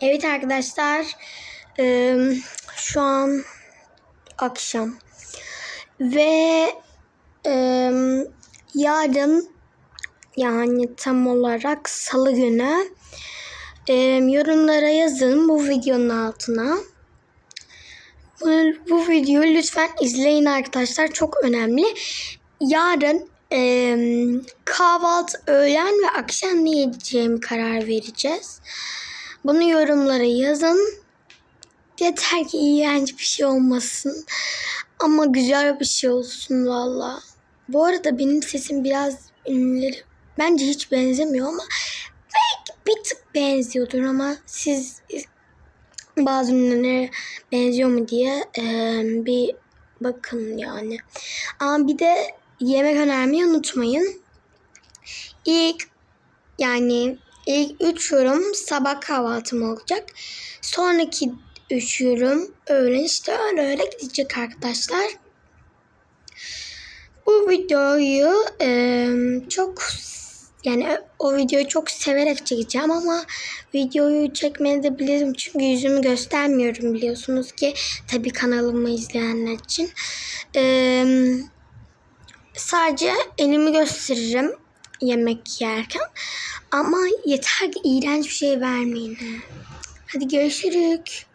Evet arkadaşlar şu an akşam ve yarın yani tam olarak salı günü yorumlara yazın bu videonun altına. Bu, bu videoyu lütfen izleyin arkadaşlar çok önemli. Yarın eee, kahvaltı, öğlen ve akşam ne yiyeceğimi karar vereceğiz. Bunu yorumlara yazın. Yeter ki iğrenç bir şey olmasın. Ama güzel bir şey olsun valla. Bu arada benim sesim biraz ünlüleri bence hiç benzemiyor ama belki bir tık benziyordur ama siz bazı ünlülere benziyor mu diye eee, bir bakın yani. Ama bir de yemek önermeyi unutmayın. İlk yani ilk üç yorum sabah kahvaltım olacak. Sonraki üç yorum öğlen işte öyle öyle gidecek arkadaşlar. Bu videoyu eee, çok yani o videoyu çok severek çekeceğim ama videoyu çekmeyebilirim çünkü yüzümü göstermiyorum biliyorsunuz ki tabii kanalımı izleyenler için. Eee, sadece elimi gösteririm yemek yerken ama yeter ki iğrenç bir şey vermeyin. Hadi görüşürüz.